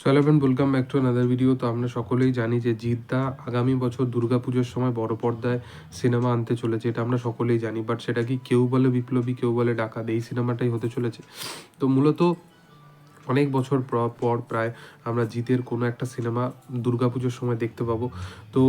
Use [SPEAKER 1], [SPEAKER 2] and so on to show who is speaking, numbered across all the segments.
[SPEAKER 1] সোয়ালাবেন welcome back to another video তো আমরা সকলেই জানি যে জিদ্দা আগামী বছর দুর্গাপুজোর সময় বড় পর্দায় সিনেমা আনতে চলেছে, এটা আমরা সকলেই জানি। বাট সেটা কি কেউ বলে বিপ্লবী, কেউ বলে ডাকাত, এই সিনেমাটাই হতে চলেছে। তো মূলত অনেক বছর পর প্রায় আমরা জিতের কোনো একটা সিনেমা দুর্গাপুজোর সময় দেখতে পাবো। তো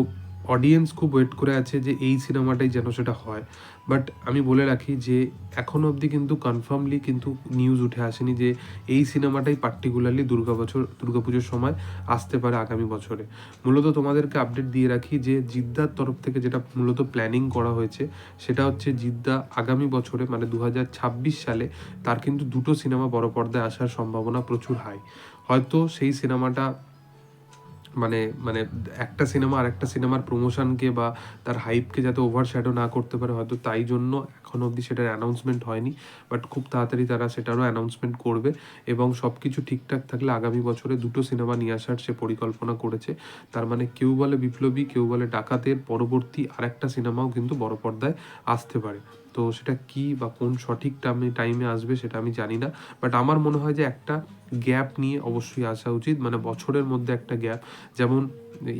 [SPEAKER 1] অডিয়েন্স খুব ওয়েট করে আছে যে এই সিনেমাটাই যেন সেটা হয়। বাট আমি বলে রাখি যে এখনও অবধি কিন্তু কনফার্মলি কিন্তু নিউজ উঠে আসেনি যে এই সিনেমাটাই পার্টিকুলারলি দুর্গা বছর দুর্গাপুজোর সময় আসতে পারে আগামী বছরে। মূলত তোমাদেরকে আপডেট দিয়ে রাখি যে, জিদ্দার তরফ থেকে যেটা মূলত প্ল্যানিং করা হয়েছে, সেটা হচ্ছে জিদ্দা আগামী বছরে মানে দু হাজার ছাব্বিশ সালে, তার কিন্তু দুটো সিনেমা বড় পর্দায় আসার সম্ভাবনা প্রচুর হাই হয়তো সেই সিনেমাটা মানে মানে একটা সিনেমা আর একটা সিনেমার প্রমোশনকে বা তার হাইপকে যাতে ওভারশ্যাডো না করতে পারে, হয়তো তাই জন্য এখন অবধি সেটার অ্যানাউন্সমেন্ট হয়নি। বাট খুব তাড়াতাড়ি তারা সেটারও অ্যানাউন্সমেন্ট করবে এবং সব কিছু ঠিকঠাক থাকলে আগামী বছরে দুটো সিনেমা নিয়ে আসার সে পরিকল্পনা করেছে। তার মানে কেউ বলে বিপ্লবী, কেউ বলে ডাকাতের, পরবর্তী আরেকটা সিনেমাও কিন্তু বড় পর্দায় আসতে পারে। তো সেটা কি বা কোন সঠিক টাইমে টাইমে আসবে সেটা আমি জানি না। বাট আমার মনে হয় যে একটা গ্যাপ নিয়ে অবশ্যই আসা উচিত। মানে বছরের মধ্যে একটা গ্যাপ যেমন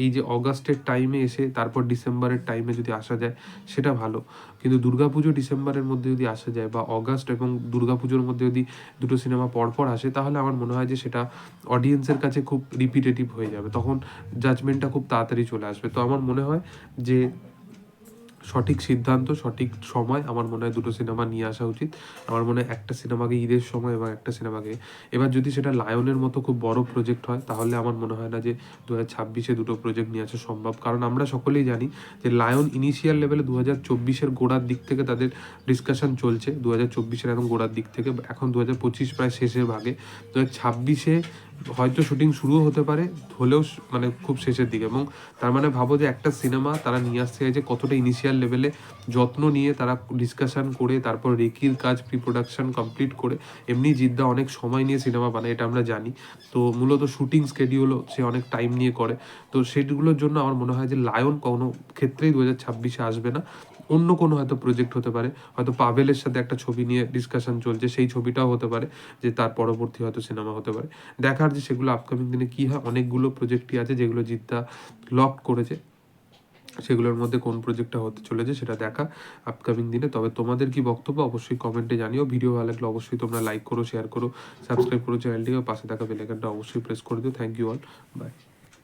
[SPEAKER 1] এই যে অগাস্টের টাইমে এসে, তারপর ডিসেম্বরের টাইমে যদি আসা যায়, সেটা ভালো। কিন্তু দুর্গাপুজো ডিসেম্বরের মধ্যে যদি আসা যায় বা অগাস্ট এবং দুর্গাপুজোর মধ্যে যদি দুটো সিনেমা পরপর আসে, তাহলে আমার মনে হয় যে সেটা অডিয়েন্সের কাছে খুব রিপিটেটিভ হয়ে যাবে। তখন জাজমেন্টটা খুব তাড়াতাড়ি চলে আসবে। তো আমার মনে হয় যে সঠিক সিদ্ধান্ত, সঠিক সময় আমার মনে হয় দুটো সিনেমা নিয়ে আসা উচিত। আমার মনে হয় একটা সিনেমাকে ঈদের সময় এবং একটা সিনেমাকে। এবার যদি সেটা লায়নের মতো খুব বড় প্রজেক্ট হয়, তাহলে আমার মনে হয় না যে দু হাজার ছাব্বিশে দুটো প্রজেক্ট নিয়ে আসা সম্ভব। কারণ আমরা সকলেই জানি যে লায়ন ইনিশিয়াল লেভেলে দু হাজার চব্বিশের গোড়ার দিক থেকে তাদের ডিসকাশন চলছে। দু হাজার চব্বিশের এখন গোড়ার দিক থেকে। এখন দু হাজার পঁচিশ প্রায় শেষের ভাগে। দু হাজার ছাব্বিশে হয়তো শুটিং শুরুও হতে পারে, হলেও মানে খুব শেষের দিকে। এবং তার মানে ভাবো যে একটা সিনেমা তারা নিয়ে আসতে চাইছে কতটা ইনিশিয়াল লেভেলে যত্ন নিয়ে তারা ডিসকাশন করে, তারপর রেকির কাজ প্রি প্রোডাকশন কমপ্লিট করে, এমনি জিদ্দা অনেক সময় নিয়ে সিনেমা বানায়, এটা আমরা জানি। তো মূলত শুটিং স্কেডিউলও সে অনেক টাইম নিয়ে করে। তো সেগুলোর জন্য আমার মনে হয় যে লায়ন কোনো ক্ষেত্রেই দু হাজার ছাব্বিশে আসবে না। অন্য কোনো হয়তো প্রজেক্ট হতে পারে। হয়তো পাভেলের সাথে একটা ছবি নিয়ে ডিসকাশন চলছে, সেই ছবিটাও হতে পারে যে তার পরবর্তী হয়তো সিনেমা হতে পারে। দেখার যে সেগুলো আপকামিং দিনে কী হয়, অনেকগুলো প্রজেক্টই আছে যেগুলো জিদ্দা লক করেছে। সেগুলোর মধ্যে কোন প্রজেক্টটা হতে চলেছে সেটা দেখা আপকামিং দিনে। তবে তোমাদের কি বক্তব্য অবশ্যই কমেন্টে জানিও। ভিডিও ভালো লাগলে অবশ্যই তোমরা লাইক করো শেয়ার করো সাবস্ক্রাইব করো চ্যানেলটিকে পাশে থাকা বেলাইকানটা অবশ্যই প্রেস করে দিও। Thank you all by